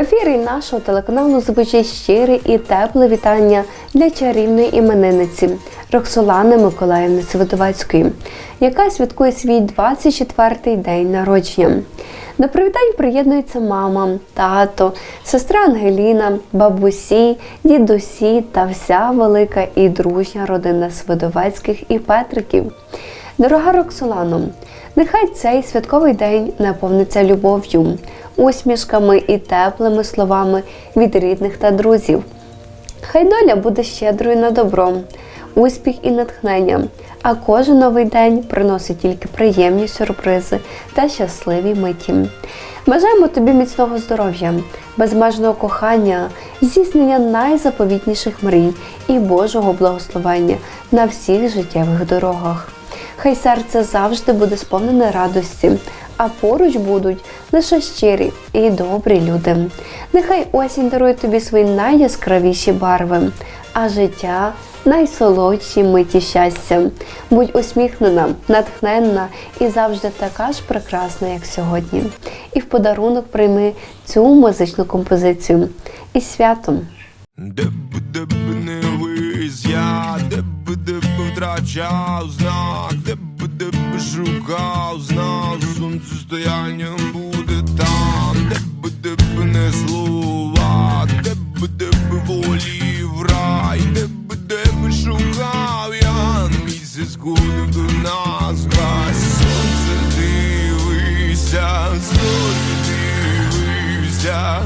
ефірі нашого телеканалу звучить щире і тепле вітання для чарівної іменинниці Роксолани Миколаївни Святовацької, яка святкує свій 24-й день народження. До привітань приєднується мама, тато, сестра Ангеліна, бабусі, дідусі та вся велика і дружня родина Свидовецьких і Петриків. Дорога Роксолано, нехай цей святковий день наповниться любов'ю, усмішками і теплими словами від рідних та друзів. Хай доля буде щедрою на добро, успіх і натхнення, а кожен новий день приносить тільки приємні сюрпризи та щасливі миті. Бажаємо тобі міцного здоров'я, безмежного кохання, здійснення найзаповітніших мрій і Божого благословення на всіх життєвих дорогах. Хай серце завжди буде сповнене радості, а поруч будуть лише щирі і добрі люди. Нехай осінь дарує тобі свої найяскравіші барви, а життя найсолодші миті щастя. Будь усміхнена, натхненна і завжди така ж прекрасна, як сьогодні. І в подарунок прийми цю музичну композицію. І святом! Втрачав знак, де б де б шукав знак, сонцестояння буде там, де б де б не слова, де б де б волі рай, де б де б шукав я, місяць ходив до нас, сонце дивися, зорі дивися,